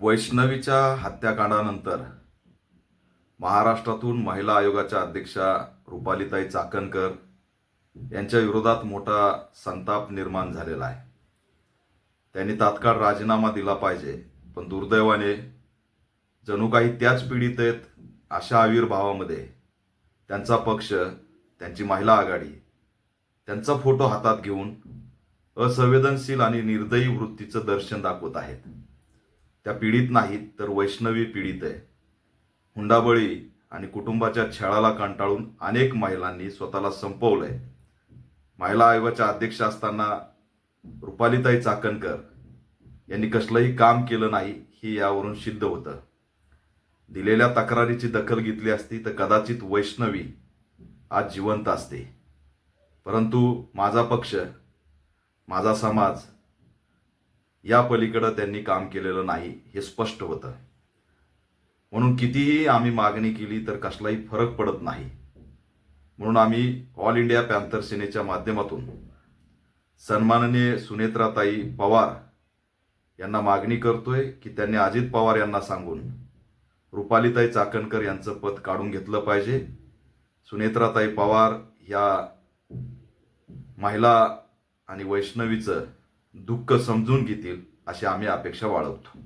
वैष्णवीच्या हत्याकांडानंतर महाराष्ट्रातून महिला आयोगाच्या अध्यक्षा रुपालीताई चाकणकर यांच्या विरोधात मोठा संताप निर्माण झालेला आहे. त्यांनी तात्काळ राजीनामा दिला पाहिजे पण दुर्दैवाने जणू काही त्याच पीडित आहेत अशा आविर्भावामध्ये त्यांचा पक्ष त्यांची महिला आघाडी त्यांचा फोटो हातात घेऊन असंवेदनशील आणि निर्दयी वृत्तीचं दर्शन दाखवत आहेत. त्या पीडित नाहीत तर वैष्णवी पीडित आहे. हुंडाबळी आणि कुटुंबाच्या छळाला कंटाळून अनेक महिलांनी स्वतःला संपवलंय. महिला आयोगाच्या अध्यक्ष असताना रुपालीताई चाकणकर यांनी कसलंही काम केलं नाही हे यावरून सिद्ध होतं. दिलेल्या तक्रारीची दखल घेतली असती तर कदाचित वैष्णवी आज जिवंत असते. परंतु माझा पक्ष माझा समाज या पलीकडं त्यांनी काम केलेलं नाही हे स्पष्ट होतं. म्हणून कितीही आम्ही मागणी केली तर कसलाही फरक पडत नाही. म्हणून आम्ही ऑल इंडिया पॅन्थर सेनेच्या माध्यमातून सन्माननीय सुनेत्राताई पवार यांना मागणी करतोय की त्यांनी अजित पवार यांना सांगून रुपालीताई चाकणकर यांचं पद काढून घेतलं पाहिजे. सुनेत्राताई पवार या महिला आणि वैष्णवीचं दुःख समजून घेतील अशी आम्ही अपेक्षा बाळगतो.